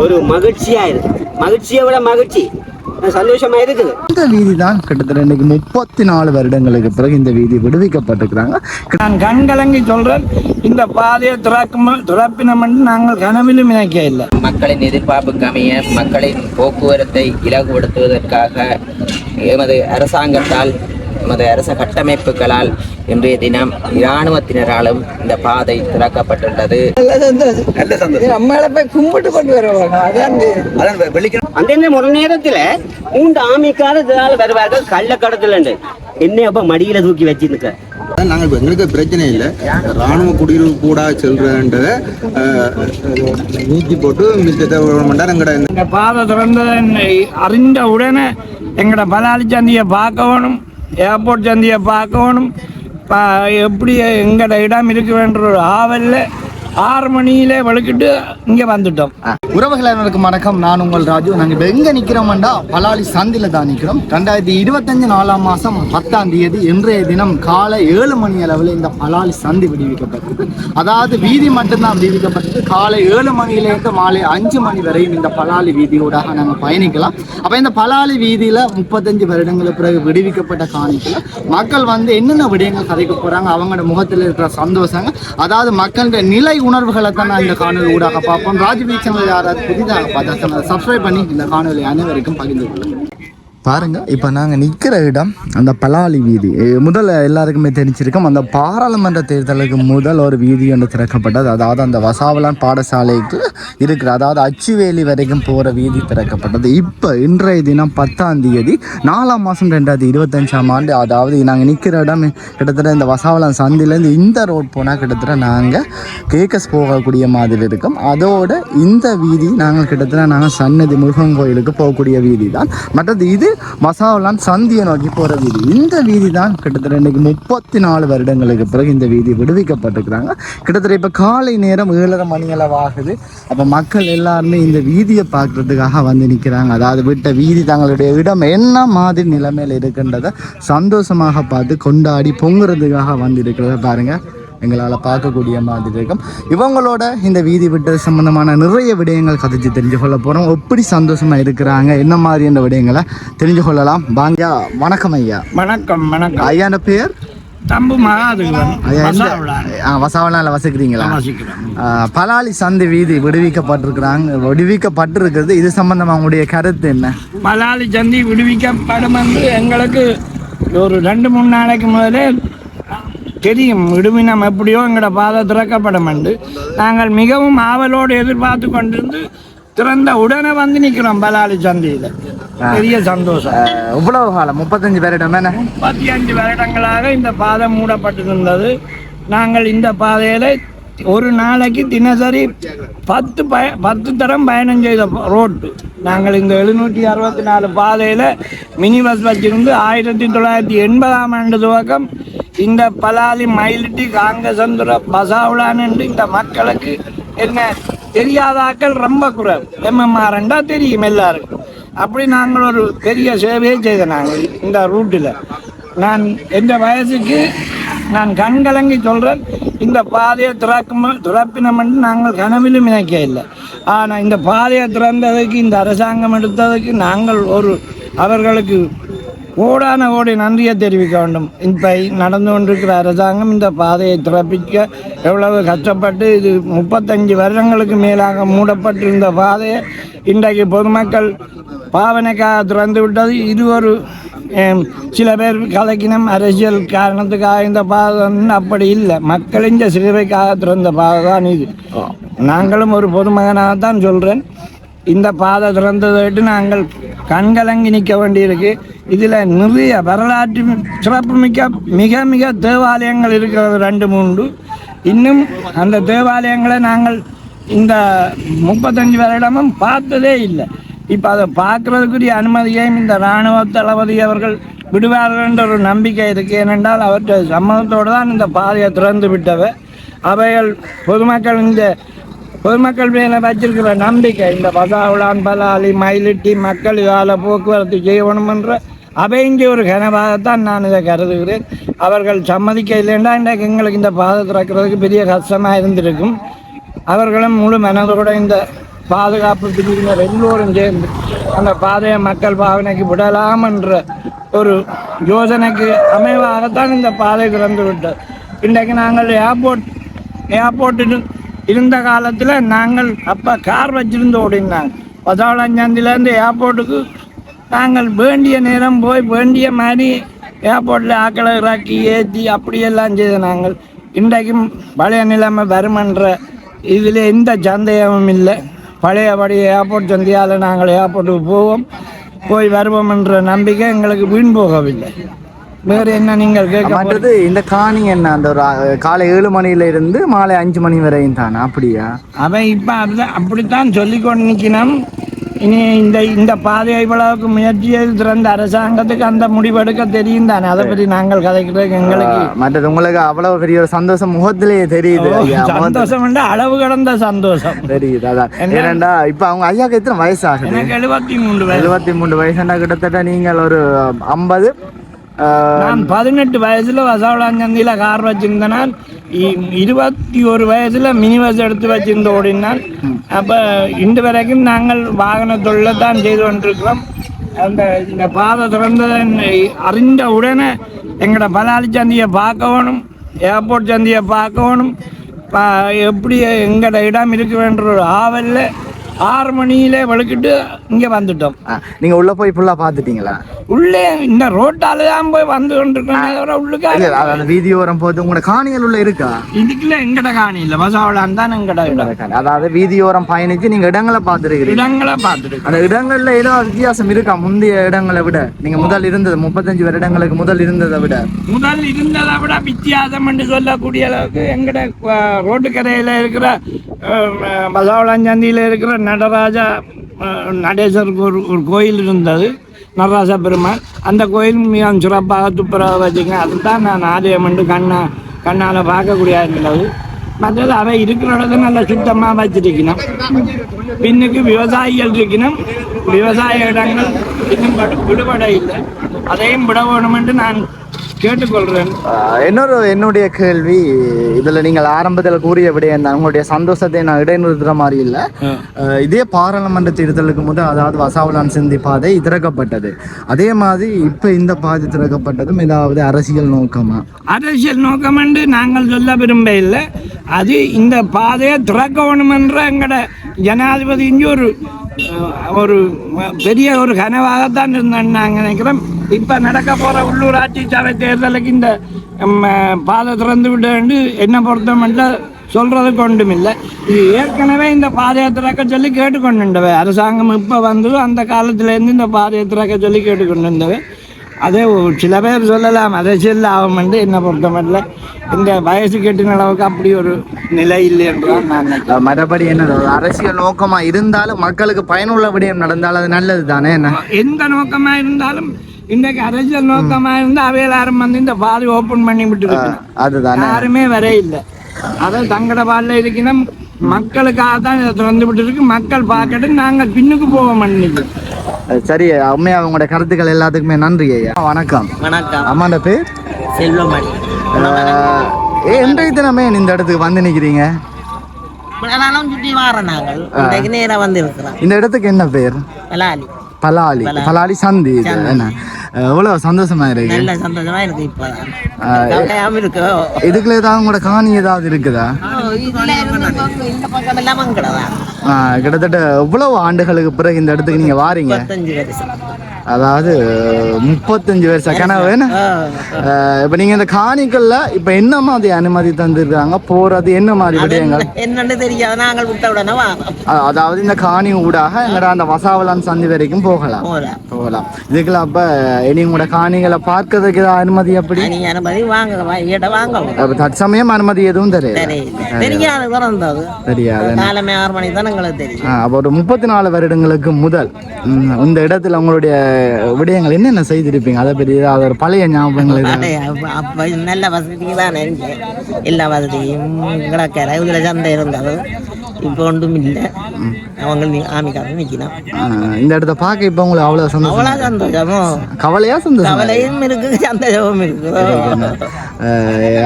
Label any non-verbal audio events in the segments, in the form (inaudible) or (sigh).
ஒரு மகிழ்ச்சியா இருக்கு. மகிழ்ச்சியை விட மகிழ்ச்சி. சந்தோஷமா இருக்குது. இந்த வீதி தான் கிட்டத்தட்ட இன்னைக்கு முப்பத்தி நாலு வருடங்களுக்கு பிறகு இந்த வீதி விடுவிக்கப்பட்டிருக்கிறாங்க. நான் கண்கலங்கி சொல்றேன் இந்த பாதையை திறக்கும் திறப்பினம் நாங்கள் கனவிலும் நினைக்க இல்லை மக்களின் எதிர்பார்ப்புக்கு அமைய மக்களின் போக்குவரத்தை இலகுபடுத்துவதற்காக எமது அரசாங்கத்தால் எமது அரச கட்டமைப்புகளால் இன்றைய தினம் இராணுவத்தினராலும் இந்த பாதை திறக்கப்பட்டுள்ளது. நம்மளை போய் கும்பிட்டு கொண்டு வருவாங்க. அதான் அந்தந்த ஒரு நேரத்துல மூன்று ஆமிக்காரதால வருவார்கள் கள்ளக்கடத்துல என்ன அப்ப மடியில தூக்கி வச்சிருக்க. நாங்கள் எங்களுக்கு பிரச்சனை இல்லை. ராணுவ குடியிருப்பு கூட செல்றன்ற நீக்கி போட்டு மிச்சத்தை எங்கட இந்த பாதை திறந்ததை அறிந்த உடனே எங்களோட பலாலி சந்தியை பார்க்கணும் ஏர்போர்ட் சந்தியை பார்க்கணும் எப்படி எங்கட இடம் இருக்க வேண்டிய ஆவலில் ஆறு மணியிலே வழுக்கிட்டு இங்கே வந்துட்டோம். உறவுகள் அனைவருக்கும் வணக்கம். நான் உங்கள் ராஜு. நாங்கள் இப்போ எங்கே நிற்கிறோம்டா பலாலி சந்தில தான் நிற்கிறோம் ரெண்டாயிரத்தி இருபத்தஞ்சு நாலாம் மாதம் பத்தாம் தேதி இன்றைய தினம் காலை ஏழு மணி அளவில் இந்த பலாலி சந்தி விடுவிக்கப்பட்டது. அதாவது வீதி மட்டும்தான் விடுவிக்கப்பட்டது. காலை ஏழு மணியிலேருந்து மாலை அஞ்சு மணி வரையும் இந்த பலாலி வீதியோடாக நாங்கள் பயணிக்கலாம். அப்போ இந்த பலாலி வீதியில் முப்பத்தஞ்சு வருடங்களுக்கு பிறகு விடுவிக்கப்பட்ட காணிக்கில் மக்கள் வந்து என்னென்ன விடயங்கள் கதைக்க போகிறாங்க அவங்களோட முகத்தில் இருக்கிற சந்தோஷங்க. அதாவது மக்களுடைய நிலை உணர்வுகளை தான் நான் இந்த காணொலி ஊடாக பார்ப்போம். ராஜ்வீக் சேனல் யாராவது புதிதாக பார்த்தா சப்ஸ்கிரைப் பண்ணி இந்த காணொலி அனைவருக்கும் பகிர்ந்து கொள்ளுங்கள். பாருங்க இப்போ நாங்கள் நிற்கிற இடம் அந்த பலாலி வீதி. எ, முதல்ல எல்லாருக்குமே தெரிஞ்சிருக்கோம் அந்த பாராளுமன்ற தேர்தலுக்கு முதல் ஒரு வீதி ஒன்று திறக்கப்பட்டது. அதாவது அந்த வசாவலான் பாடசாலைக்கு இருக்கிற அதாவது அச்சுவேலி வரைக்கும் போகிற வீதி திறக்கப்பட்டது. இப்போ இன்றைய தினம் பத்தாம் தேதி நாலாம் மாதம் ரெண்டாயிரத்தி இருபத்தஞ்சாம் ஆண்டு அதாவது நாங்கள் நிற்கிற இடம் கிட்டத்தட்ட இந்த வசாவலான் சந்திலேருந்து இந்த ரோட் போனால் கிட்டத்தட்ட நாங்கள் கேக்கஸ் போகக்கூடிய மாதிரி இருக்கும். அதோடு இந்த வீதி நாங்கள் கிட்டத்தட்ட நாங்கள் சன்னதி முருகன் கோயிலுக்கு போகக்கூடிய வீதி தான் மற்றது இது மசாவலான் சந்தியை நோக்கி போகிற வீதி. இந்த வீதி தான் கிட்டத்தட்ட இன்றைக்கி முப்பத்தி நாலு வருடங்களுக்கு பிறகு இந்த வீதி விடுவிக்கப்பட்டிருக்கிறாங்க. கிட்டத்தட்ட இப்போ காலை நேரம் ஏழரை மணி அளவு ஆகுது. அப்போ மக்கள் எல்லாருமே இந்த வீதியை பார்க்குறதுக்காக வந்து நிற்கிறாங்க அதாவது விட்ட வீதி தங்களுடைய இடம் என்ன மாதிரி நிலைமையில் இருக்கின்றதை சந்தோஷமாக பார்த்து கொண்டாடி பொங்குறதுக்காக வந்து இருக்கிறத பாருங்கள் எங்களால் பார்க்கக்கூடிய மாதிரி இருக்கும். இவங்களோட இந்த வீதி விட்டது சம்பந்தமான நிறைய விடயங்கள் கதைச்சு தெரிஞ்சு கொள்ள போகிறோம் எப்படி சந்தோஷமாக இருக்கிறாங்க? என்ன மாதிரியான விடயங்களை தெரிஞ்சு கொள்ளலாம் வாங்க வணக்கம் ஐயா. வணக்கம் வணக்கம். ஐயாண்ட பேர்? தம்பு வசாவலால வசிக்கிறீங்களா? பலாலி சந்தை வீதி விடுவிக்கப்பட்டிருக்கிறாங்க விடுவிக்கப்பட்டிருக்கிறது. இது சம்பந்தமா உங்களுடைய கருத்து என்ன? மலாலி சந்தி விடுவிக்கப்படும் என்று எங்களுக்கு ஒரு ரெண்டு மூணு நாளைக்கு முதலே தெரியும். விடுவினம் எப்படியோ எங்களோட பாதை திறக்கப்படும் என்று நாங்கள் மிகவும் ஆவலோடு எதிர்பார்த்து கொண்டிருந்து திறந்த உடனே வந்து நிற்கிறோம் பலாலி சந்தியில். பெரிய சந்தோஷம். இவ்வளவு காலம்? முப்பத்தஞ்சு என்ன முப்பத்தி அஞ்சு வருடங்களாக இந்த பாதை மூடப்பட்டிருந்தது. நாங்கள் இந்த பாதையில் ஒரு நாளைக்கு தினசரி பத்து பய பத்து தரம் பயணம் செய்த ரோட்டு. நாங்கள் இந்த எழுநூற்றி அறுபத்தி நாலு பாதையில் மினி பஸ் வச்சிருந்து ஆயிரத்தி தொள்ளாயிரத்தி எண்பதாம் ஆண்டு துவக்கம் இந்த பலாலி மயிலிட்டி காங்கசந்துர பசாவுலான்னு இந்த மக்களுக்கு என்ன தெரியாதாக்கள் ரொம்ப குறைவு. எம்எம்ஆர்ண்டா தெரியும் எல்லாருக்கும். அப்படி நாங்கள் ஒரு பெரிய சேவையை செய்த நாங்கள் இந்த ரூட்டில் நான் எந்த வயசுக்கு நான் கண்கலங்கி சொல்கிறேன் இந்த பாதையை திறக்கும் திறப்பினம் என்று நாங்கள் கனவிலும் நினைக்க இல்லை ஆனால் இந்த பாதையை திறந்ததுக்கு இந்த அரசாங்கம் எடுத்ததுக்கு நாங்கள் ஒரு அவர்களுக்கு கோடான கோடி நன்றியை தெரிவிக்க வேண்டும். இப்போ நடந்து கொண்டிருக்கிற அரசாங்கம் இந்த பாதையை திறப்பிக்க எவ்வளவு கஷ்டப்பட்டு இது முப்பத்தஞ்சு வருடங்களுக்கு மேலாக மூடப்பட்டிருந்த பாதையை இன்றைக்கு பொதுமக்கள் பாவனைக்காக திறந்து விட்டது. இது ஒரு சில பேர் கலக்கினம் அரசியல் காரணத்துக்காக இந்த பாதை அப்படி இல்லை. மக்களின் சேவைக்காக திறந்த பாதை தான் இது நாங்களும் ஒரு பொதுமகனாக தான் சொல்கிறேன் இந்த பாதை திறந்ததை விட்டு நாங்கள் கண்கலங்கி நிற்க வேண்டியிருக்கு. இதில் நிறைய வரலாற்று சிறப்புமிக்க மிக மிக தேவாலயங்கள் இருக்கிறது ரெண்டு மூன்று. இன்னும் அந்த தேவாலயங்களை நாங்கள் இந்த முப்பத்தஞ்சு வருடமும் பார்த்ததே இல்லை. இப்போ அதை பார்க்குறதுக்குரிய அனுமதியையும் இந்த இராணுவ தளபதி அவர்கள் விடுவார்கள் என்ற ஒரு நம்பிக்கை இருக்குது ஏனென்றால் அவற்றை சம்மதத்தோடு தான் இந்த பாதையை திறந்து விட்டவை. அவைகள் பொதுமக்கள் இந்த பொதுமக்கள் மேலே வச்சிருக்கிற நம்பிக்கை இந்த பசாவுலான் பலாலி மயிலிட்டி மக்கள் கால போக்குவரத்து செய்யணும் என்ற அவைங்க ஒரு கனவாகத்தான் நான் இதை கருதுகிறேன். அவர்கள் சம்மதிக்க இல்லைன்னா இன்றைக்கு எங்களுக்கு இந்த பாதை திறக்கிறதுக்கு பெரிய கஷ்டமாக இருந்திருக்கும். அவர்களும் முழு மனதோடு இந்த பாதுகாப்பு பிரிவினர் எல்லோரும் சேர்ந்து அந்த பாதையை மக்கள் பாவனைக்கு விடலாம் என்ற ஒரு யோசனைக்கு அமைவாகத்தான் இந்த பாதை திறந்து விட்டது இன்றைக்கு நாங்கள் ஏர்போர்ட் ஏர்போர்ட்டில் இருந்த காலத்தில் நாங்கள் அப்போ கார் வச்சுருந்து ஓடினாங்க. பதினாலஞ்சாந்திலேருந்து ஏர்போர்ட்டுக்கு நாங்கள் வேண்டிய நேரம் போய் வேண்டிய மாதிரி ஏர்போர்ட்டில் ஆக்களை இறக்கி ஏற்றி அப்படியெல்லாம் செய்த நாங்கள். இன்றைக்கும் பழைய நிலைமை வருமன்ற இதில் எந்த சந்தேகமும் இல்லை. பழையபடி ஏர்போர்ட் சந்தையால் நாங்கள் ஏர்போர்ட்டுக்கு போவோம். போய் வருவோம் என்ற நம்பிக்கை எங்களுக்கு வீண் போகவில்லை. வேறு என்ன நீங்கள் கேட்க? மற்றது இந்த காணி என்ன? அந்த ஒரு காலை ஏழு மணியில இருந்து மாலை அஞ்சு மணி வரையும் தானே? அப்படியா? அவன் இப்போ அப்படிதான் அப்படித்தான் சொல்லிக்கொண்டு நிற்கணும் இனி இந்த இந்த பாதை இவ்வளவுக்கு முயற்சி செய்து திறந்த அரசாங்கத்துக்கு அந்த முடிவெடுக்க தெரியும் தானே? அதை பற்றி நாங்கள் கதைக்கிறதுக்கு எங்களுக்கு. மற்றது உங்களுக்கு அவ்வளவு பெரிய ஒரு சந்தோஷம் முகத்திலேயே தெரியுது. சந்தோஷம் அளவு கடந்த சந்தோஷம். தெரியுது அதான். ஏனண்டா இப்ப அவங்க ஐயாக்கு எத்தனை வயசு ஆகுது எனக்கு எழுபத்தி மூன்று வயசு. எழுபத்தி மூணு வயசுனா கிட்டத்தட்ட நீங்கள் ஒரு ஐம்பது நான் பதினெட்டு வயசுல வசவளாஞ்சந்தியில கார் வச்சிருந்தனால் இருபத்தி ஒரு வயசுல மினி பஸ் எடுத்து வச்சிருந்த ஓடினால் அப்ப இன்று வரைக்கும் நாங்கள் வாகன தொழிலை தான் செய்து கொண்டிருக்கிறோம். அந்த இந்த பாதை திறந்ததை அறிந்த உடனே எங்களோட பலாளி சந்தியை பார்க்கணும் ஏர்போர்ட் சந்தியை பார்க்கணும் எப்படி எங்களோட இடம் இருக்க வேண்டிய ஒரு ஆவலில் ஆறு மணியிலே வெளுக்கிட்டு இங்கே வந்துட்டோம். நீங்க உள்ள போய் ஃபுல்லா பாத்துட்டீங்களா உள்ளே இந்த ரோட்டால தான் போய் வந்து கொண்டிருக்கோம் உள்ளுக்கா இல்ல அந்த வீதியோரம் போது உங்களோட காணிகள் உள்ள இருக்கா? இதுக்குள்ள எங்கட காணி இல்ல. பசாவளான் தான் எங்கட இடம். அதாவது வீதியோரம் பயணிச்சு நீங்க இடங்களை பார்த்துருக்கிறீங்க. இடங்களை பார்த்துட்டு அந்த இடங்கள்ல ஏதோ வித்தியாசம் இருக்கா? முந்தைய இடங்களை விட. நீங்க முதல் இருந்தது முப்பத்தஞ்சு வருடங்களுக்கு முதல் இருந்ததை விட. முதல் இருந்ததை விட வித்தியாசம் என்று சொல்லக்கூடிய அளவுக்கு எங்கட அஹ், ரோட்டுக்கரையில இருக்கிற பசாவளாஞ்சந்தியில இருக்கிற நடராஜா நடேசர் ஒரு ஒரு கோயில் இருந்தது நடராஜா பெருமாள். அந்த கோயில் மிகவும் சிறப்பாக துப்புரவாக வச்சுங்க அதுதான் நான் ஆலயம் என்று கண்ணா கண்ணால் பார்க்கக்கூடிய இருந்தது. மற்றது அவை இருக்கிற இடத்த நல்லா சுத்தமாக வச்சிருக்கணும். பின்னுக்கு விவசாயிகள் இருக்கணும். விவசாய இடங்கள் இன்னும் விடுபட இல்லை. அதையும் விட வேணும் என்று நான் கேட்டுக்கொள்கிறேன் இன்னொரு என்னுடைய கேள்வி. இதுல நீங்கள் ஆரம்பத்தில் கூறிய விடயம் தான் உங்களுடைய சந்தோஷத்தை நான் இடைநிறுத்துற மாதிரி இல்ல. இதே பாராளுமன்ற தேர்தலுக்கு முதல் அதாவது வசாவலான் சிந்தி பாதை திறக்கப்பட்டது. அதே மாதிரி இப்ப இந்த பாதை திறக்கப்பட்டதும் ஏதாவது அரசியல் நோக்கமா? அரசியல் நோக்கம் என்று நாங்கள் சொல்ல விரும்ப இல்லை அது இந்த பாதையை திறக்க வேணுமென்ற எங்கட ஜனாதிபதி ஒரு ஒரு பெரிய ஒரு கனவாகத்தான் இருந்தேன் நாங்கள் நினைக்கிறோம் இப்போ நடக்க போகிற உள்ளூராட்சி சபை தேர்தலுக்கு இந்த பாதை திறந்து விட வேண்டு என்ன பொறுத்த மட்டும் சொல்றதுக்கு ஒன்றும் இல்லை. இது ஏற்கனவே இந்த பாதையை திறக்க சொல்லி கேட்டுக்கொண்டுண்டவை அரசாங்கம் இப்போ வந்து அந்த காலத்திலேருந்து இந்த பாதையை திறக்க சொல்லி கேட்டுக்கொண்டிருந்தவை. அதே சில பேர் சொல்லலாம் அரசியல் ஆகும் என்று என்னை பொறுத்த மட்டும் இந்த வயசு கெட்டின அளவுக்கு அப்படி ஒரு நிலை இல்லை என்றால் நான் என்னது? ஒரு அரசியல் நோக்கமா இருந்தாலும் மக்களுக்கு பயனுள்ள விடயம் நடந்தால் அது நல்லது தானே என்ன? எந்த நோக்கமா இருந்தாலும் இன்றைக்கு அரசியல் நோக்கமா இருந்தால் அவை எல்லாரும் வந்து இந்த பாதை ஓப்பன் பண்ணி விட்டு அதுதானே? யாருமே வர இல்லை அதை தங்கட பாலில் இருக்கணும். மக்களுக்காக தான் இதை திறந்து விட்டு இருக்கு மக்கள் பார்க்கட்டும் நாங்கள் பின்னுக்கு போக மாட்டேங்குது சரி உண்மையா உங்களோட கருத்துக்கள் எல்லாத்துக்குமே நன்றி ஐயா. வணக்கம். வணக்கம். அம்மாண்ட பேர்? செல்வமணி. இன்றைய தினமே இந்த இடத்துக்கு வந்து சுற்றி நாங்கள். இன்றைக்கு நேரம் வந்து இருக்கிறோம். இந்த இடத்துக்கு என்ன பேர்? பலாலி. பலாலி பலாலி சந்தி என்ன எவ்வளவு சந்தோஷமா இருக்கு நல்ல சந்தோஷமா இருக்கு இப்போதான் இருக்கு? இதுக்குள்ள ஏதாவது உங்களோட காணி ஏதாவது இருக்குதா? கிட்டத்தட்ட எவ்வளவு ஆண்டுகளுக்கு பிறகு இந்த இடத்துக்கு நீங்க வாரீங்க? அதாவது முப்பத்தஞ்சு வருஷம் கனவு இப்ப நீங்க இந்த காணிக்கள்ல இப்ப என்ன மாதிரி அனுமதி தந்திருக்காங்க? போறது என்ன மாதிரி விடயங்கள்? என்னன்னு தெரியாது. நாங்கள் விட்ட உடனே வாரோம் அ- அதாவது இந்த காணி ஊடாக எங்கட அந்த வசாவலான் சந்தி வரைக்கும் போகலாம். போகலாம். இதுக்குள்ள அப்ப இனி உங்களோட காணிகளை பார்க்கறதுக்கு அனுமதி எப்படி நீ அனுமதி வாங்க வாங்க தற்சமயம் அனுமதி எதுவும் தெரியாது தெரியாது ஆறு மணிக்கு தான் எங்களுக்கு தெரியும். ஆ, அப்ப ஒரு முப்பத்தி நாலு வருடங்களுக்கு முதல் இந்த இடத்துல உங்களுடைய விடயங்கள் என்னென்ன செய்திருப்பீங்க? அதை பற்றி ஏதாவது ஒரு பழைய ஞாபகங்கள் நல்ல வசதி தான் எல்லா வசதியும் கிடக்கிற இதுல சந்தை இருந்தது இப்போ ஒன்றும் இல்லை. அவங்க ஆமிக்காக நிற்கணும் ஆஹ் இந்த இடத்த பார்க்க இப்போ உங்களுக்கு அவ்வளோ சந்தோஷம். அவ்வளோ சந்தோஷமோ. கவலையா சந்தோஷம் கவலையும் இருக்கு சந்தோஷமும் இருக்கு.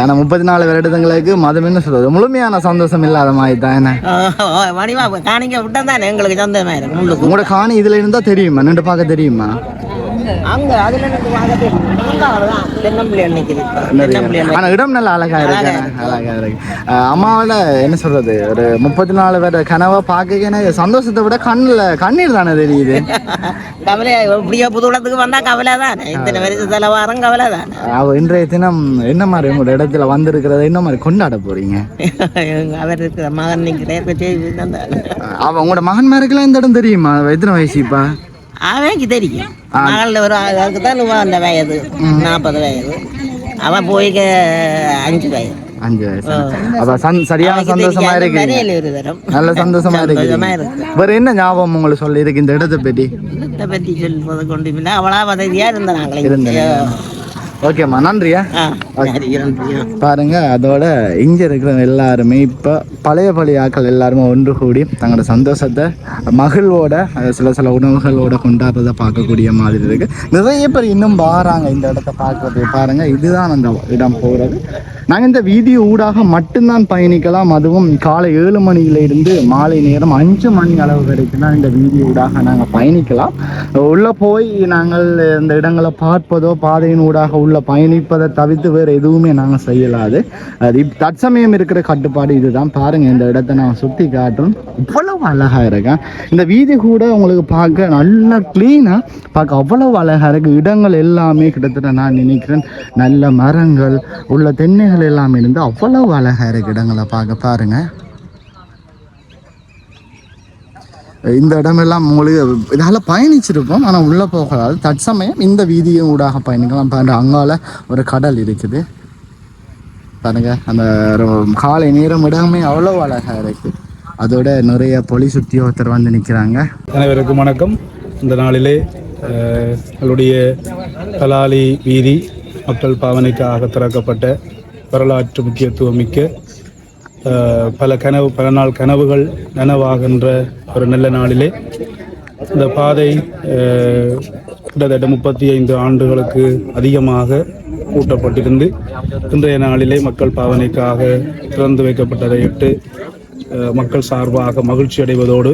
ஆனால் முப்பத்தி நாலு வருடங்களுக்கு மதம் என்ன சொல்றது? முழுமையான சந்தோஷம் இல்லாத மாதிரி தான் என்ன? வடிவா காணிக்க விட்டா தானே எங்களுக்கு சந்தோஷமா முள்ளுக்கு. உங்களோட காணி இதுல இருந்தா தெரியுமா? நின்று பார்க்க தெரியுமா? அங்க அதுல ஆனா இடம் நல்ல அழகா இருக்கு. அழகா இருக்கு. அம்மாவோட என்ன சொல்றது? ஒரு முப்பத்தி நாலு வருட கனவை பார்க்க சந்தோஷத்தை விட கண்ணுல கண்ணீர் தானே தெரியுது? (laughs) கவலை இப்படியே புது இடத்துக்கு வந்தா கவலை தானே? இத்தனை வருஷத்துல வாரம் கவலை தானே? இன்றைய தினம் என்ன மாதிரி உங்களோட இடத்துல வந்திருக்கிறத என்ன மாதிரி கொண்டாட போறீங்க? (laughs) அவர் இருக்கிற மகன் மேருக்குலாம் இந்த இடம் தெரியுமா? எத்தனை வயசு இப்ப? அவனுக்கு தெரியும் மகளில் ஒரு அதுக்கு தான் அந்த வயது நாற்பது வயது. அவன் போய்க்க அஞ்சு வயது. அஞ்சு வயசு. அப்ப சரியான சந்தோஷமா தரம் நல்ல சந்தோஷமா இருக்கு இருக்கு. வேற என்ன ஞாபகம் உங்களுக்கு சொல்லி இருக்கு இந்த இடத்தை பற்றி இதை பற்றி கொண்டு இல்லை அவ்வளோ வசதியாக இருந்த நாங்களே ஓகேம்மா நன்றியா? பாருங்க அதோட இங்க இருக்கிற எல்லாருமே இப்ப பழைய பழைய ஆட்கள் எல்லாருமே ஒன்று கூடி தங்களோட சந்தோஷத்தை மகிழ்வோட சில சில உணவுகளோட கொண்டாடுறத பார்க்கக்கூடிய மாதிரி இருக்கு. நிறைய பேர் இன்னும் வாராங்க இந்த இடத்த பார்க்கறது பாருங்க இதுதான் அந்த இடம் போறது. நாங்கள் இந்த வீதி ஊடாக மட்டும்தான் பயணிக்கலாம். அதுவும் காலை ஏழு மணியில இருந்து மாலை நேரம் அஞ்சு மணி அளவு வரைக்கும் தான் இந்த வீதி ஊடாக நாங்கள் பயணிக்கலாம். உள்ள போய் நாங்கள் இந்த இடங்களை பார்ப்பதோ பாதையின் ஊடாக உள்ள பயணிப்பதை தவிர்த்து வேறு எதுவுமே நாங்கள் செய்யலாது. அது இப் தற்சமயம் இருக்கிற கட்டுப்பாடு இதுதான். பாருங்க இந்த இடத்த நான் சுற்றி காட்டுறோம் இவ்வளவு அழகா இருக்கேன் இந்த வீதி கூட உங்களுக்கு பார்க்க நல்லா க்ளீனாக பார்க்க அவ்வளவு அழகா இருக்கு. இடங்கள் எல்லாமே கிட்டத்தட்ட நான் நினைக்கிறேன் நல்ல மரங்கள் உள்ள தென்னைகள் எல்லாமே இருந்து அவ்வளவு அழகா இருக்கு. இடங்களை பார்க்க பாருங்க. இந்த இடமெல்லாம் உங்களுக்கு இதால் பயணிச்சிருப்போம். ஆனால் உள்ளே போகாது. தற்சமயம் இந்த வீதியின் ஊடாக பயணிக்கலாம். பாருங்க அங்கால ஒரு கடல் இருக்குது. பாருங்க அந்த காலை நேரம் இடமே அவ்வளோ அழகாக இருக்குது அதோட நிறைய போலீஸ் உத்தியோகத்தர் வந்து நிற்கிறாங்க அனைவருக்கும் வணக்கம். இந்த நாளிலே அஹ், எங்களுடைய கலாலி வீதி மக்கள் பாவனைக்காக திறக்கப்பட்ட வரலாற்று முக்கியத்துவம் மிக்க பல கனவு பல நாள் கனவுகள் நனவாகின்ற ஒரு நல்ல நாளிலே இந்த பாதை கிட்டத்தட்ட முப்பத்தி ஐந்து ஆண்டுகளுக்கு அதிகமாக கூட்டப்பட்டிருந்து இன்றைய நாளிலே மக்கள் பாவனைக்காக திறந்து வைக்கப்பட்டதையிட்டு இட்டு மக்கள் சார்பாக மகிழ்ச்சி அடைவதோடு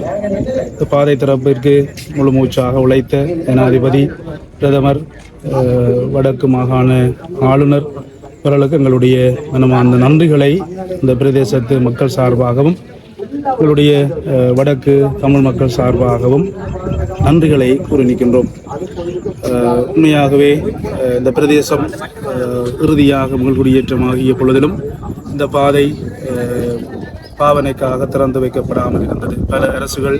இந்த பாதை திறப்பிற்கு முழு மூச்சாக உழைத்த ஜனாதிபதி பிரதமர் வடக்கு மாகாண ஆளுநர் இவர்களுக்கு எங்களுடைய மனமார்ந்த நன்றிகளை இந்த பிரதேசத்து மக்கள் சார்பாகவும் எங்களுடைய வடக்கு தமிழ் மக்கள் சார்பாகவும் நன்றிகளை கூறி நிற்கின்றோம். உண்மையாகவே இந்த பிரதேசம் இறுதியாக முகல் குடியேற்றமாகிய பொழுதிலும் இந்த பாதை பாவனைக்காக திறந்து வைக்கப்படாமல் இருந்தது. பல அரசுகள்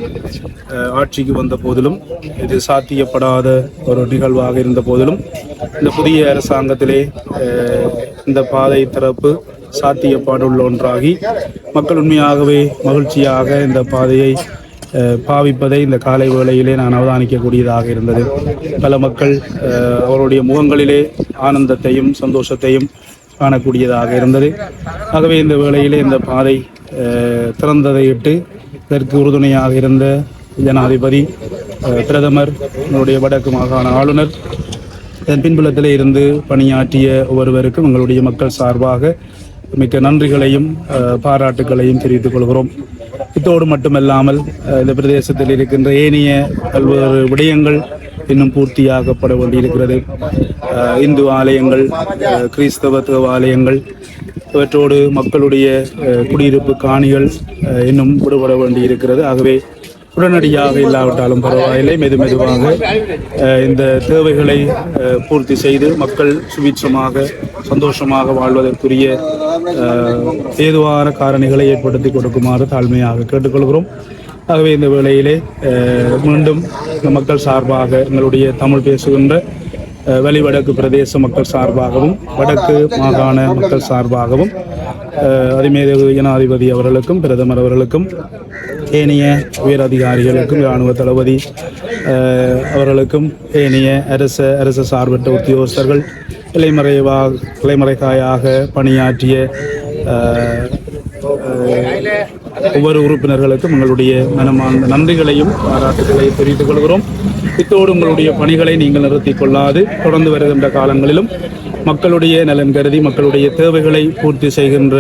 ஆட்சிக்கு வந்த போதிலும் இது சாத்தியப்படாத ஒரு நிகழ்வாக இருந்த போதிலும் இந்த புதிய அரசாங்கத்திலே இந்த பாதை திறப்பு சாத்தியப்பாடுள்ள ஒன்றாகி மக்கள் உண்மையாகவே மகிழ்ச்சியாக இந்த பாதையை பாவிப்பதை இந்த காலை வேளையிலே நான் அவதானிக்கக்கூடியதாக இருந்தது. பல மக்கள் அவருடைய முகங்களிலே ஆனந்தத்தையும் சந்தோஷத்தையும் காணக்கூடியதாக இருந்தது. ஆகவே இந்த வேளையிலே இந்த பாதை திறந்ததையிட்டு இதற்கு உறுதுணையாக இருந்த ஜனாதிபதி பிரதமர் நம்முடைய வடக்கு மாகாண ஆளுநர் இதன் பின்புலத்திலே இருந்து பணியாற்றிய ஒவ்வொருவருக்கும் எங்களுடைய மக்கள் சார்பாக மிக்க நன்றிகளையும் பாராட்டுகளையும் தெரிவித்துக் கொள்கிறோம். இத்தோடு மட்டுமல்லாமல் இந்த பிரதேசத்தில் இருக்கின்ற ஏனைய பல்வேறு விடயங்கள் இன்னும் பூர்த்தியாகப்பட வேண்டியிருக்கிறது. இந்து ஆலயங்கள் கிறிஸ்தவ தேவாலயங்கள் இவற்றோடு மக்களுடைய குடியிருப்பு காணிகள் இன்னும் விடுபட வேண்டி இருக்கிறது ஆகவே உடனடியாக இல்லாவிட்டாலும் பரவாயில்லை. மெது மெதுவாக இந்த தேவைகளை பூர்த்தி செய்து மக்கள் சுபீட்சமாக சந்தோஷமாக வாழ்வதற்குரிய ஏதுவான காரணிகளை ஏற்படுத்தி கொடுக்குமாறு தாழ்மையாக கேட்டுக்கொள்கிறோம். ஆகவே இந்த வேளையிலே மீண்டும் மக்கள் சார்பாக எங்களுடைய தமிழ் பேசுகின்ற வெளிவடக்கு பிரதேச மக்கள் சார்பாகவும் வடக்கு மாகாண மக்கள் சார்பாகவும் அஹ், ஜனாதிபதி அவர்களுக்கும் பிரதமர் அவர்களுக்கும் ஏனைய உயர் அதிகாரிகளுக்கும் இராணுவ தளபதி அவர்களுக்கும் ஏனைய அரச அரச சார்பற்ற உத்தியோகஸ்தர்கள் இலைமறைவாக இலைமறைக்காயாக பணியாற்றிய ஒவ்வொரு உறுப்பினர்களுக்கும் எங்களுடைய மனமார்ந்த நன்றிகளையும் பாராட்டுகளையும் தெரிவித்துக் கொள்கிறோம். இத்தோடு உங்களுடைய பணிகளை நீங்கள் நிறுத்திக் கொள்ளாது. தொடர்ந்து வருகின்ற காலங்களிலும் மக்களுடைய நலன் கருதி மக்களுடைய தேவைகளை பூர்த்தி செய்கின்ற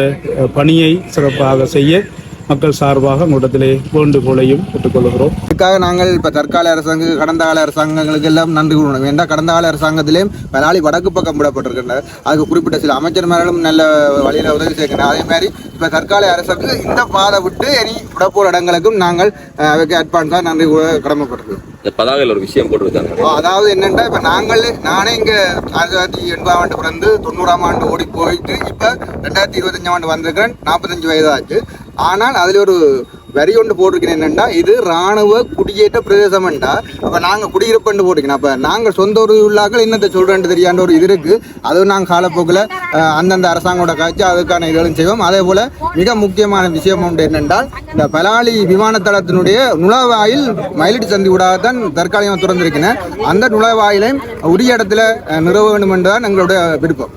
பணியை சிறப்பாக செய்ய மக்கள் சார்பாக உங்களிடத்திலே வேண்டுகோளையும் பெற்றுக்கொள்கிறோம் இதுக்காக நாங்கள் இப்போ தற்கால அரசாங்க கடந்த கால அரசாங்கங்களுக்கு எல்லாம் நன்றி கூறணும். ஏன்னா கடந்த கால அரசாங்கத்திலேயும் பலாலி வடக்கு பக்கம் விடப்பட்டிருக்கின்றனர். அதுக்கு குறிப்பிட்ட சில அமைச்சர்மார்களும் நல்ல வழியில் உதவி செய்கின்றனர். அதே மாதிரி இப்போ தற்கால அரசுக்கு இந்த பாதை விட்டு இனி விடப்போர் இடங்களுக்கும் நாங்கள் அதுக்கு அட்வான்ஸாக நன்றி கூற இந்த பதாகையில் ஒரு விஷயம் போட்டிருக்காங்க. அதாவது என்னென்னா இப்போ நாங்களே நானே இங்கே ஆயிரத்தி தொள்ளாயிரத்தி எண்பதாம் ஆண்டு பிறந்து தொண்ணூறாம் ஆண்டு ஓடி போயிட்டு இப்போ ரெண்டாயிரத்தி இருபத்தஞ்சாம் ஆண்டு வந்திருக்கிறேன். நாற்பத்தஞ்சு வயதாச்சு. ஆனால் அதில் ஒரு வரி ஒன்று போட்டிருக்கேன் என்னென்னா இது ராணுவ குடியேற்ற பிரதேசம்ண்டா அப்போ நாங்கள் குடியிருப்புன்னு போட்டிருக்கேன் அப்போ நாங்கள் சொந்த ஒரு உள்ளாக்கள் என்னத்தை சொல்கிறேன்ட்டு தெரியாண்ட ஒரு இது இருக்குது அதுவும் நாங்கள் காலப்போக்கில் அந்தந்த அரசாங்கோட காய்ச்சி அதுக்கான இதுகளும் செய்வோம். அதே போல் மிக முக்கியமான விஷயம் ஒன்று என்னென்றால் இந்த பலாலி விமானத்தளத்தினுடைய நுழைவாயில் மயிலடி சந்தி ஊடாகத்தான் தற்காலிகமாக திறந்திருக்கிறேன் அந்த நுழைவாயிலையும் உரிய இடத்துல நிறுவ வேண்டும் என்றுதான் எங்களுடைய விருப்பம்.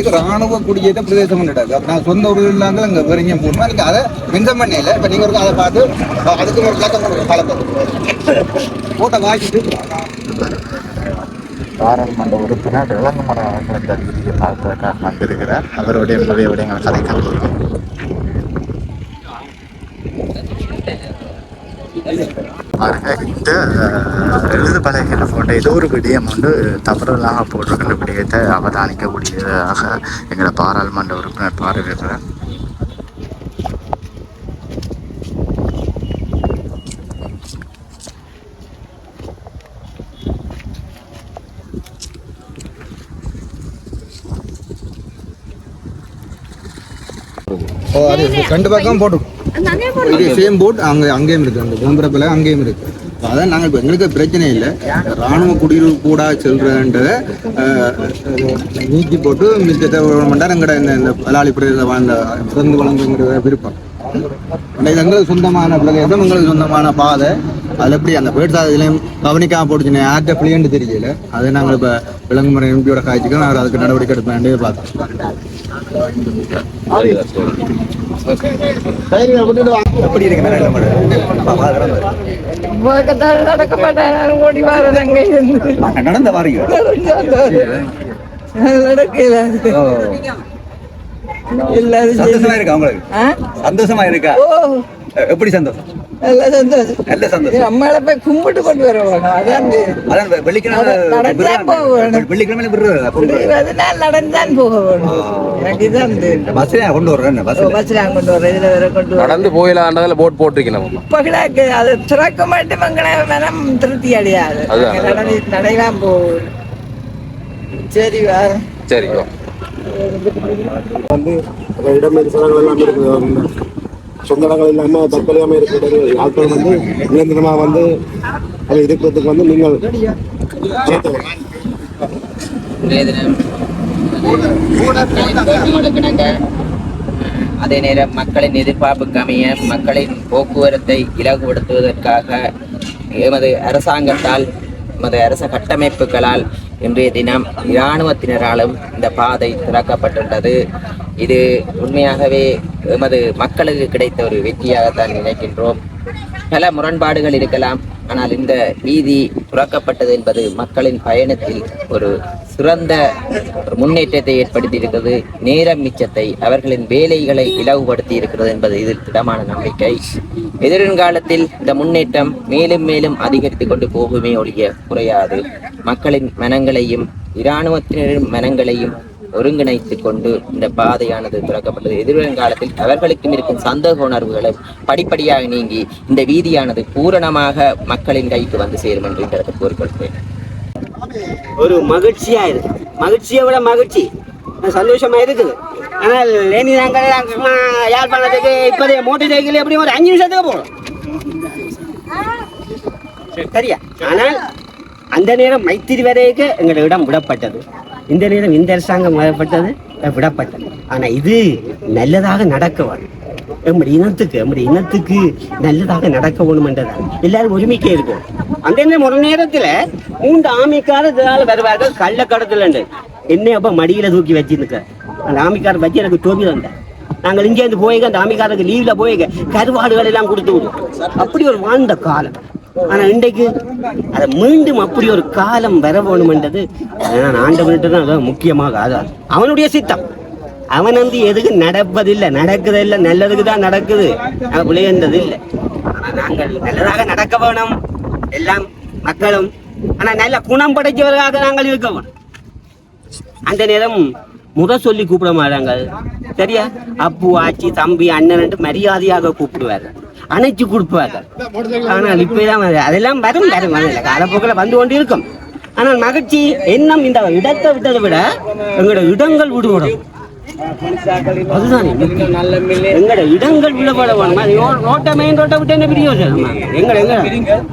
இது ராணுவ குடியேற்ற பிரதேசம் நான் சொந்த ஊர் இல்லாமல் அங்கே வெறிங்க போடுமா அதை மென்ஷன் பண்ணல இப்போ நீங்கள் ஒரு அதை பார்த்து அதுக்கு ஒரு விளக்கம் காலத்தை போட்டோ வாங்கிட்டு பாராளுமன்ற உறுப்பினர் இளங்குமர அவர்கள் இந்த பார்ப்பதற்காக வந்திருக்கிறார் அவருடைய நிறைய கதை கதைக்க பாருங்க. இந்த எழுது பலகையில் போட்ட ஏதோ ஒரு விடயம் வந்து தவறுதலாக போட்டிருக்கிற விடயத்தை அவதானிக்கக்கூடியதாக எங்களை பாராளுமன்ற உறுப்பினர் பாருகிறார் ஓ ரெண்டு பக்கம் போட்டு இது சேம் போட் அங்கே அங்கேயும் இருக்கு. அந்த விளம்பரப்பில் அங்கேயும் இருக்கு. அதான் நாங்கள் இப்போ எங்களுக்கு பிரச்சனை இல்லை. ராணுவ குடியிருப்பு கூட செல்றன்றதை நீக்கி போட்டு மிச்சத்தை மண்டார் எங்கட இந்த இந்த பலாளி பிரதேச வாழ்ந்த சிறந்து வழங்குங்கிற விருப்பம். இது எங்களுக்கு சொந்தமான பிரதேசம் எங்களுக்கு சொந்தமான பாதை. அதில் எப்படி அந்த பேட் சாதத்துலையும் கவனிக்காம போட்டுச்சுன்னு யார்கிட்ட பிள்ளைன்னு தெரியல. அதை நாங்கள் இப்போ விலங்குமுறை எம்பியோட காய்ச்சிக்கோ நாங்கள் அதுக்கு நடவடிக்கை எடுப்பேன் பார்த்தோம் எப்படி இருக்கு நடக்க மாட்டேன். ஓடி வரேன் அங்கே இருந்து. நடந்த வாரியம் நடக்கல. எல்லாரும் சந்தோஷமா இருக்கா உங்களுக்கு? சந்தோஷமா இருக்கா? எப்படி சந்தோஷம்? நல்ல சந்தோஷம். நல்ல சந்தோஷம். அம்மாவை போய் கும்பிட்டு கொண்டு வருவாங்க. அதான் அதான் வெள்ளிக்கிழமை நடந்தான் போக வேணும். எனக்கு இதான் பஸ்ல கொண்டு வர்றேன் பஸ் பஸ்ல. கொண்டு வர இதுல கொண்டு நடந்து போயிலான்றதுல போட் போட்டிருக்கணும். இப்ப கிடாக்கு அது திறக்க மாட்டேன் மங்கள மனம் திருப்தி அடையாது. நடந்து நடையெல்லாம் போகும் சரி வார சரி வந்து இடம் நெரிசல்கள் எல்லாம் இருக்குது? சொந்த இடங்கள் இல்லாமல் தற்கொலையாமல் இருக்கிற ஆட்கள் வந்து நிரந்தரமாக வந்து அதை இருக்கிறதுக்கு வந்து நீங்கள் இன்றைய தினம் அதே நேரம் மக்களின் எதிர்பார்ப்புக்கு அமைய மக்களின் போக்குவரத்தை இலகுபடுத்துவதற்காக எமது அரசாங்கத்தால் எமது அரச கட்டமைப்புகளால் இன்றைய தினம் இராணுவத்தினராலும் இந்த பாதை திறக்கப்பட்டுள்ளது. இது உண்மையாகவே எமது மக்களுக்கு கிடைத்த ஒரு வெற்றியாகத்தான் நினைக்கின்றோம். பல முரண்பாடுகள் இருக்கலாம் ஆனால் இந்த வீதி துறக்கப்பட்டது என்பது மக்களின் பயணத்தில் ஒரு சிறந்த ஒரு முன்னேற்றத்தை ஏற்படுத்தி இருக்கிறது நேரம் மிச்சத்தை அவர்களின் வேலைகளை இலவுபடுத்தி இருக்கிறது என்பது இதில் திடமான நம்பிக்கை. எதிர்காலத்தில் இந்த முன்னேற்றம் மேலும் மேலும் அதிகரித்து கொண்டு போகுமே ஒழிய குறையாது. மக்களின் மனங்களையும் இராணுவத்தினரின் மனங்களையும் ஒருங்கிணைத்துக் கொண்டு இந்த பாதையானது திறக்கப்பட்டது. எதிர்காலத்தில் அவர்களுக்கும் இருக்கும் சந்தேக உணர்வுகளும் படிப்படியாக நீங்கி இந்த வீதியானது பூரணமாக மக்களின் கைக்கு வந்து சேரும் என்று இந்த இடத்தில் கூறிக்கொள்கிறேன். ஒரு மகிழ்ச்சியா இருக்கு. மகிழ்ச்சியை விட மகிழ்ச்சி. சந்தோஷமா இருக்குது. ஆனால் லேனி நாங்கள் யாழ்ப்பாணத்துக்கு இப்போதைய மோட்டர் சைக்கிள் எப்படி ஒரு அஞ்சு நிமிஷத்துக்கு போகணும்? சரியா? ஆனால் அந்த நேரம் மைத்திரி வரைக்கு எங்களோட இடம் விடப்பட்டது. இந்த நேரம் இந்த அரசாங்கம் விடப்பட்டது விடப்பட்டது. ஆனா இது நல்லதாக நடக்க எம்முடைய இனத்துக்கு எம்முடைய இனத்துக்கு நல்லதாக நடக்க வேணும் என்றதான் எல்லாரும் ஒருமிக்க இருக்கும் அந்த ஒரு நேரத்துல மூன்று ஆமைக்கார இதனால் வருவார்கள் கள்ள கள்ளக்கடத்துல என்னை அப்போ மடியில தூக்கி வச்சிருக்க அந்த ஆமிக்கார வச்சு எனக்கு டோபி வந்தேன் நாங்கள் இங்கேருந்து போய் அந்த ஆமைக்காரருக்கு லீவில் போய் கருவாடுகள் எல்லாம் கொடுத்து விடுவோம். அப்படி ஒரு வாழ்ந்த காலம். ஆனா இன்றைக்கு அதை மீண்டும் அப்படி ஒரு காலம் வர வேணுமென்றது நான் ஆண்டவன்கிட்ட தான் அதான் முக்கியமாக அதான் அவனுடைய சித்தம். அவன் வந்து எதுக்கு நடப்பதில்லை நடக்குதில்லை நல்லதுக்கு தான் நடக்குது. அவன் விளையன்றது இல்லை. ஆனா நாங்கள் நல்லதாக நடக்க வேணும். எல்லாம் மக்களும் ஆனா நல்ல குணம் படைச்சவர்களாக நாங்கள் இருக்க வேணும். அந்த நேரம் முத சொல்லி கூப்பிட மாட்டாங்க. சரியா? அப்பு ஆச்சி தம்பி அண்ணன் மரியாதையாக கூப்பிடுவார்கள். அணைச்சு கொடுப்பாங்க. ஆனால் இப்பதான் அது- அதெல்லாம் வரும் வரும் காலப்போக்கில் வந்து கொண்டு இருக்கும் ஆனால் மகிழ்ச்சி எண்ணம் இந்த இடத்தை விட்டதை விட எங்களோட இடங்கள் விடுபடும் அதுதானே முக்கியம். எங்களோட இடங்கள் விடுபட வேணுமா ரோட்டை மெயின் ரோட்டை விட்டு என்ன பிரயோஜனம் எங்கட எங்க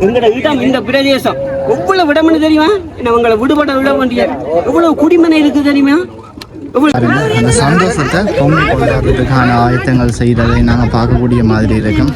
எங்களோட இடம் இந்த பிரதேசம். எவ்வளவு இடம்னு தெரியுமா? என்ன உங்களை விடுபட விட வேண்டிய எவ்வளவு குடிமனை இருக்கு தெரியுமா? அந்த சந்தோஷத்தை பொங்கல் கொண்டாடுறதுக்கான ஆயத்தங்கள் செய்கிறதை நாங்கள் பார்க்கக்கூடிய மாதிரி இருக்கும்.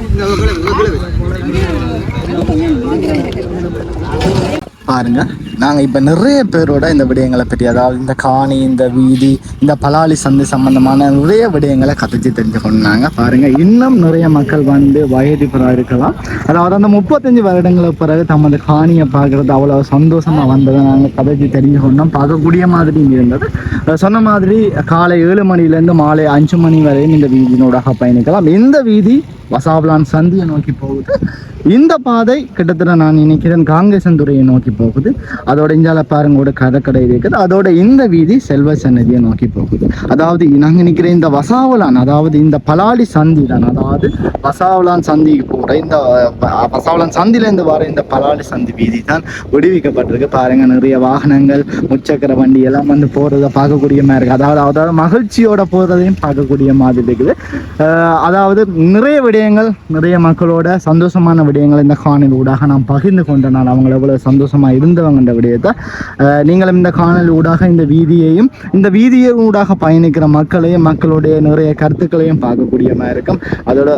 பாருங்க. நாங்கள் இப்போ நிறைய பேரோட இந்த விடயங்களை பற்றி அதாவது இந்த காணி இந்த வீதி இந்த பலாலி சந்தை சம்பந்தமான நிறைய விடயங்களை கதைச்சு தெரிஞ்சு கொண்டாங்க பாருங்க இன்னும் நிறைய மக்கள் வந்து வயதிபராக இருக்கலாம். அதாவது அந்த முப்பத்தஞ்சு வருடங்களுக்கு பிறகு தமது காணியை பார்க்கறது அவ்வளோ சந்தோஷமா வந்ததை நாங்கள் கதைச்சு தெரிஞ்சு கொண்டோம் பார்க்கக்கூடிய மாதிரி இருந்தது. சொன்ன மாதிரி காலை ஏழு மணிலேருந்து மாலை அஞ்சு மணி வரையும் இந்த வீதியினோட பயணிக்கலாம். இந்த வீதி வசாவலான் சந்தியை நோக்கி போகுது. இந்த பாதை கிட்டத்தட்ட நான் நினைக்கிறேன் காங்கேசந்துறையை நோக்கி போகுது. அதோட இஞ்சால பாருங்கோட கதக்கடை இருக்குது. அதோட இந்த வீதி செல்வ சன்னதியை நோக்கி போகுது. அதாவது நாங்கள் நினைக்கிற இந்த வசாவலான் அதாவது இந்த பலாலி சந்தி தான். அதாவது வசாவலான் சந்திக்கு போகிற இந்த அஹ், வசாவலான் சந்திலேருந்து வர இந்த பலாலி சந்தி வீதி தான் விடுவிக்கப்பட்டிருக்கு. பாருங்க நிறைய வாகனங்கள் முச்சக்கர வண்டி எல்லாம் வந்து போகிறத பார்க்கக்கூடிய மாதிரி இருக்குது அதாவது அதாவது மகிழ்ச்சியோட போகிறதையும் பார்க்கக்கூடிய மாதிரி இருக்குது. அதாவது நிறைய விட விடயங்கள் நிறைய மக்களோட சந்தோஷமான விடயங்கள் இந்த காணொலி ஊடாக நான் பகிர்ந்து கொண்டனால் அவங்க எவ்வளவு சந்தோஷமா இருந்தவங்கன்ற விடயத்தை நீங்களும் இந்த காணொலி ஊடாக இந்த வீதியையும் இந்த வீதியை ஊடாக பயணிக்கிற மக்களையும் மக்களுடைய நிறைய கருத்துக்களையும் பார்க்கக்கூடிய மாதிரி இருக்கும். அதோட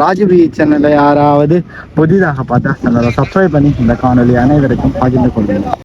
ராஜபி சேனலை யாராவது புதிதாக பார்த்தா சேனலை சப்ஸ்கிரைப் பண்ணி இந்த காணொலி அனைவருக்கும் பகிர்ந்து கொள்ளுங்கள்.